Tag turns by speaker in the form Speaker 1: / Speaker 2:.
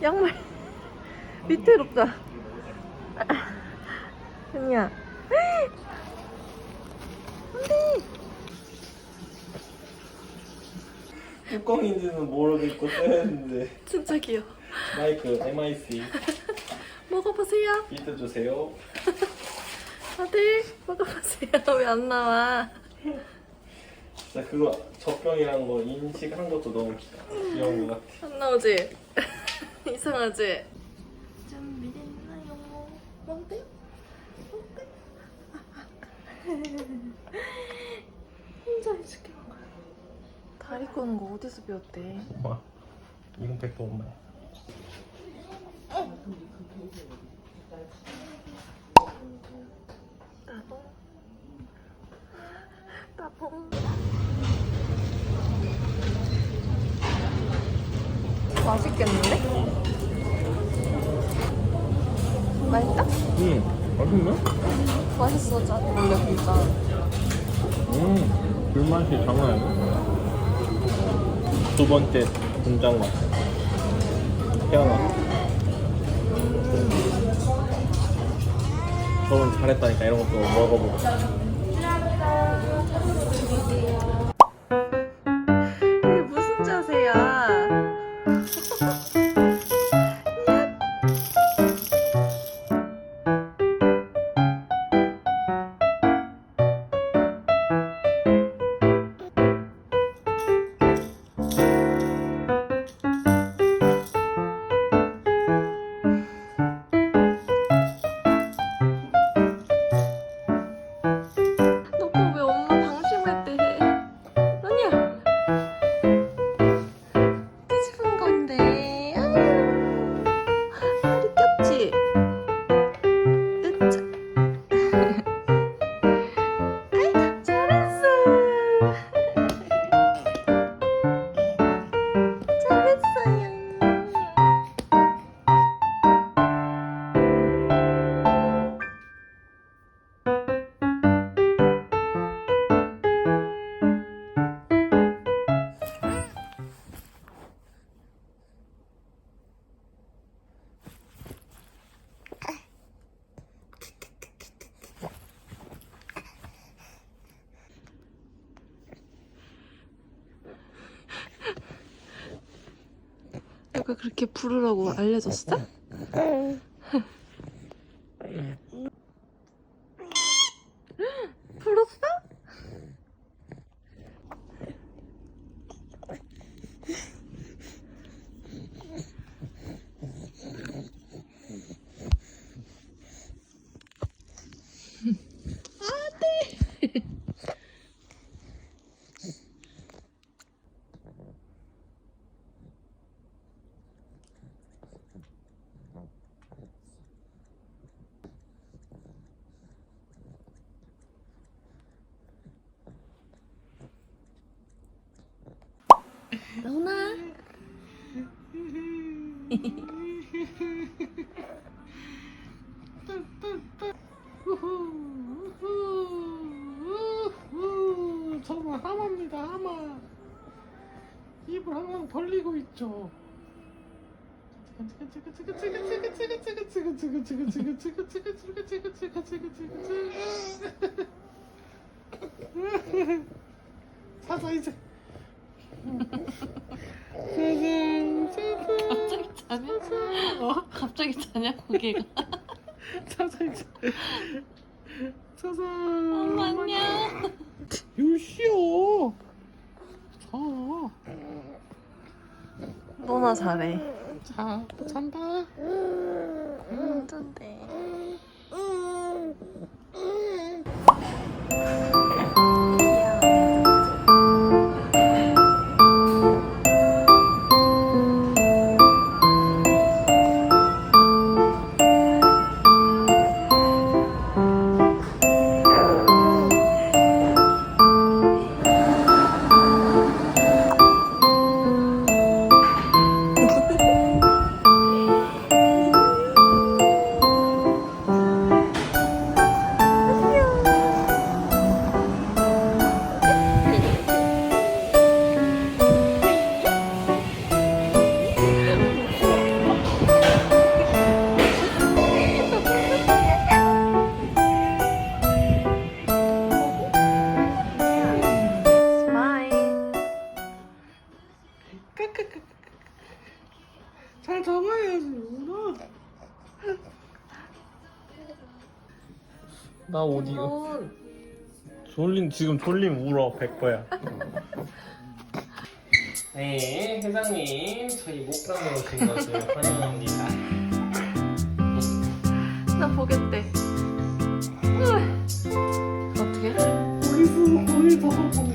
Speaker 1: 어, 양말 위태롭다. 현이야.
Speaker 2: 뚜껑인지는 모르겠고 떼는데
Speaker 1: 진짜 귀여워.
Speaker 2: 마이크 MIC
Speaker 1: 먹어보세요.
Speaker 2: 비트 주세요.
Speaker 1: 다들 먹어보세요. 왜 안 나와?
Speaker 2: 진짜 그거 젖병이란 거 인식한 것도 너무 기- 귀여운 것 같아.
Speaker 1: 안 나오지? 이상하지? 준비됐나요? 먹을까요? 먹을까요? 혼자 해줄게. 다리 꼬는 거 어디서 배웠대?
Speaker 2: 와, 이건 백도 엄마야.
Speaker 1: 나도 나도 맛있겠는데? 맛있다?
Speaker 2: 응, 맛있네?
Speaker 1: 맛있어 짠 원래 진짜
Speaker 2: 음, 불맛이 장난 아니야. 두 번째 분장 맛. 태어나. 저는 잘했다니까 이런 것도 먹어보고.
Speaker 1: 그렇게 부르라고 알려줬어? 나오나?
Speaker 3: 저는 하마입니다 하마. 입을 항상 벌리고 있죠. 자자 이제
Speaker 1: 자냐? 어? 갑자기 자냐 고개가?
Speaker 3: 자자 이제 자자
Speaker 1: 엄마 안녕.
Speaker 3: 유시오 자
Speaker 1: 너나 잘해.
Speaker 3: 자, 잔다.
Speaker 1: 힘든데.
Speaker 2: 나 어디 졸림 지금 졸림 울어 100%야 네 회장님 저희 목감에 오신 것을 환영합니다
Speaker 1: 나 보겠대. 어떻게?
Speaker 3: 어디서 거기 잡아보는